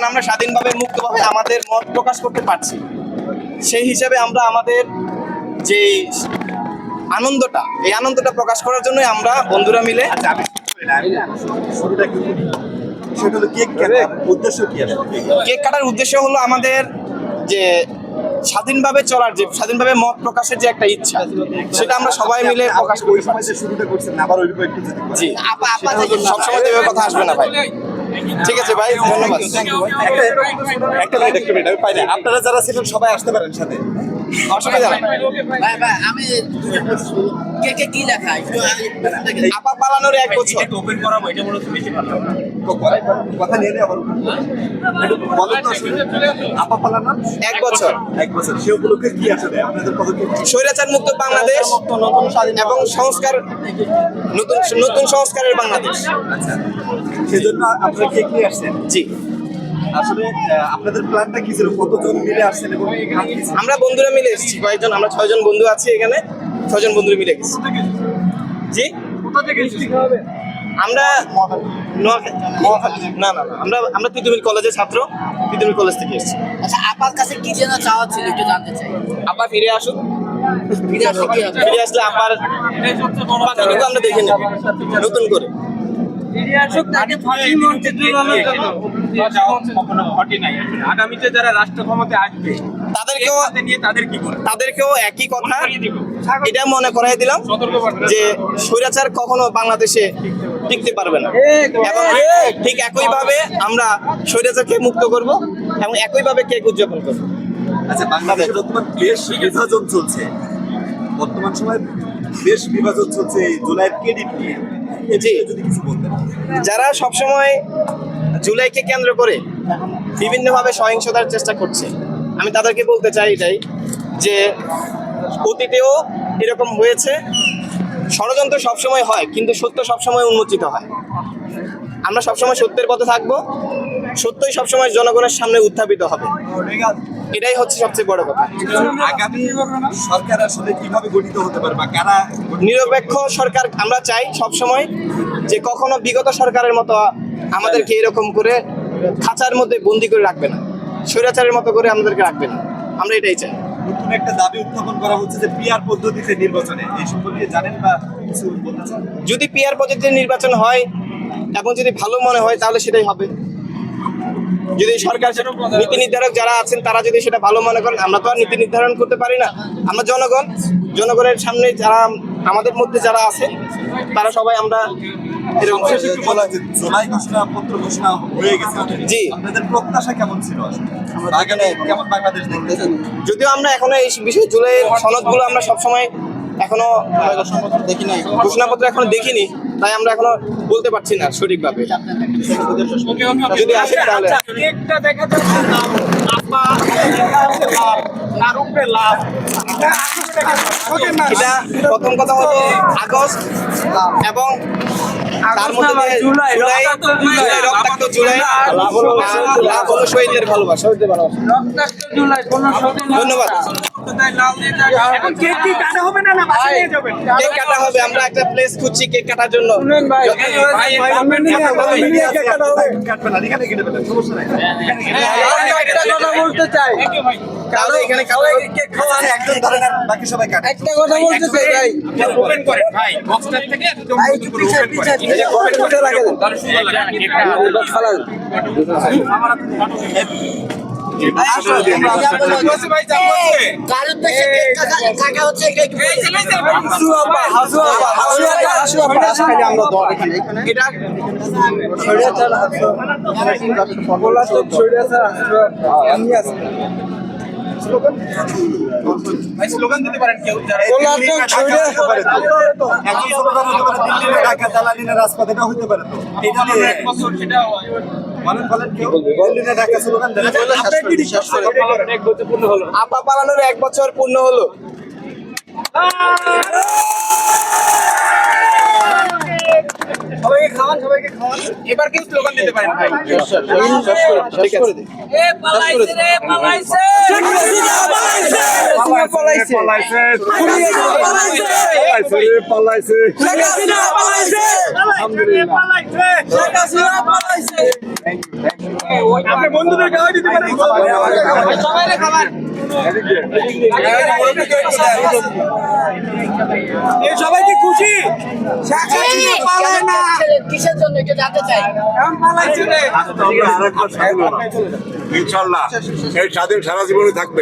এখন আমরা স্বাধীনভাবে মুক্তভাবে আমাদের মত প্রকাশ করতে পারছি সেই হিসাবে আমরা আমাদের যে আনন্দটা এই আনন্দটা প্রকাশ করার জন্যই আমরা বন্ধুরা মিলে আচ্ছা কেক কাটার উদ্দেশ্য কি আসলে কেক কাটার উদ্দেশ্য হলো আমাদের যে স্বাধীনভাবে চলার যে স্বাধীনভাবে মত প্রকাশের যে একটা ইচ্ছা সেটা আমরা সবাই মিলে প্রকাশ করি শুরুটা করছেন আবার। জি সবসময় তো এভাবে কথা আসবে না ভাই ঠিক আছে ভাই, ধন্যবাদ। একটা মিনিট একটা মিনিট, আমি পাই না আপনারা যারা ছিলেন, সবাই আসতে পারেন সাথে। অসুবিধা নেই ভাই ভাই। আমি কে কে কি লেখা? পালানোর এক বছর। কথা নিয়ে আবার। বলেন তো আপা পালানোর এক বছর। এক বছর। সে উপলক্ষে কি আসলে আপনাদের পদক্ষেপ কি? স্বৈরাচার মুক্ত বাংলাদেশ এবং সংস্কার নতুন নতুন সংস্কারের বাংলাদেশ। আচ্ছা। সেজন্য আপনারা কেক নিয়ে আসছেন? জি। আসলে আপনাদের প্ল্যানটা কি ছিল? কতজন মিলে আসছেন এবং? আমরা বন্ধুরা মিলে এসেছি কয়েকজন আমরা ছয়জন বন্ধু আছি এখানে ছয়জন বন্ধু মিলে গেছি। জি? আমরা নোয়াখালী না না না, আমরা আমরা তিতুমির কলেজের ছাত্র তিতুমির কলেজ থেকে এসেছি। আচ্ছা আপার কাছে কি যেন চাওয়া ছিল একটু জানতে চাই। আপা ফিরে আসুন ফিরে আসলে ফিরে আসলে আপার আমরা দেখে নেব নতুন করে। আগামীতে যারা রাষ্ট্র ক্ষমতায় আসবে তাদেরকেও নিয়ে তাদের কি তাদেরকেও একই কথা এটা মনে করাই দিলাম যে স্বৈরাচার কখনো বাংলাদেশে টিকতে পারবে না। এবং ঠিক একইভাবে আমরা স্বৈরাচারকে মুক্ত করব এবং একইভাবে কেক উদযাপন করব। আচ্ছা বাংলাদেশে বর্তমান দেশ বিভাজন চলছে। বর্তমান সময় দেশ বিভাজন চলছে এই জুলাইয়ের ক্রেডিট নিয়ে। যদি কিছু বলতেন। যারা সবসময় জুলাইকে কেন্দ্র করে বিভিন্নভাবে সহিংসতার চেষ্টা করছে, আমি তাদেরকে বলতে চাই এটাই যে অতীতেও এরকম হয়েছে। ষড়যন্ত্র সবসময় হয়, কিন্তু সত্য সবসময় উন্মোচিত হয়। আমরা সবসময় সত্যের পথে থাকব, সত্যই সবসময় জনগণের সামনে উত্থাপিত হবে। এটাই হচ্ছে সবচেয়ে বড় কথা। আগামী সরকার আসলে কীভাবে গঠিত হতে পারে বা কারা নিরপেক্ষ সরকার আমরা চাই সবসময় যে কখনো বিগত সরকারের মতো আমাদেরকে এরকম করে খাঁচার মধ্যে বন্দি করে রাখবে না স্বৈরাচারের মতো করে আমাদেরকে রাখবে না। আমরা এটাই চাই। নতুন একটা দাবি উত্থাপন করা হচ্ছে যে পিআর পদ্ধতিতে নির্বাচনে এই সম্পর্কে জানেন বা কিছু বলতে চান? যদি পিয়ার পদ্ধতিতে নির্বাচন হয় এবং যদি ভালো মনে হয় তাহলে সেটাই হবে। যদি সরকার নীতি নির্ধারক যারা আছেন তারা যদি সেটা ভালো মনে করেন আমরা তো আর নীতি নির্ধারণ করতে পারি না। আমরা জনগণ জনগণের সামনে যারা আমাদের মধ্যে যারা আছে তারা সবাই আমরা এরকম বলা ঘোষণা হয়ে গেছে। জি। আপনাদের প্রত্যাশা কেমন ছিল আগামী কেমন বাংলাদেশ দেখতে যদিও আমরা এখনও এই বিষয়ে জুলাইয়ের সনদগুলো আমরা সবসময় এখনও ঘোষণাপত্র এখনও দেখিনি। তাই আমরা এখনও বলতে পারছি না সঠিকভাবে। যদি আসে তাহলে। একটা দেখা যাচ্ছে তার উপরে লাভ। এটা প্রথম কথা হলো আগস্ট এবং তার মধ্যে জুলাই রক্তাক্ত জুলাই লাভ হলো শহীদদের ভালোবাসা। ধন্যবাদ। কেক কি কাটা হবে না না বাসায় নিয়ে যাবেন কেক কাটা হবে আমরা একটা প্লেস খুঁজছি কেক কাটার জন্য। ভাই কাটবেন না এখানে কেটে ফেলেন সমস্যা নাই। একটা কথা বলতে চাই। তাহলে এখানে কাটা হবে। আচ্ছা, একজন ধরেন বাকি সবাই কাটে। একটা কথা বলতে চাই ভাই। ওপেন করেন ভাই বক্সটার থেকে একদম ওপেন করেন এই যে comment করতে লাগে তাহলে সুন্দর লাগে ভাই যাচ্ছে স্লোগান? দিতে পারেন কেউ রাজপথ এটা হতে পারে তো। এটা এক বছর সেটা আপা পালানোর এক বছর পূর্ণ হলো। সবাইকে খাওয়ান সবাইকে খাওয়ান। এবার কিন্তু স্লোগান দিতে পারেন ভাই। ঠিক আছে। আপনি বন্ধুদের খাওয়াই দিতে পারেন। সবাই খাবার সবাই কি খুশি? কিসের জন্য এটা জানতে চাই? ইনশাল্লাহ এই স্বাধীন সারা জীবনে থাকবে।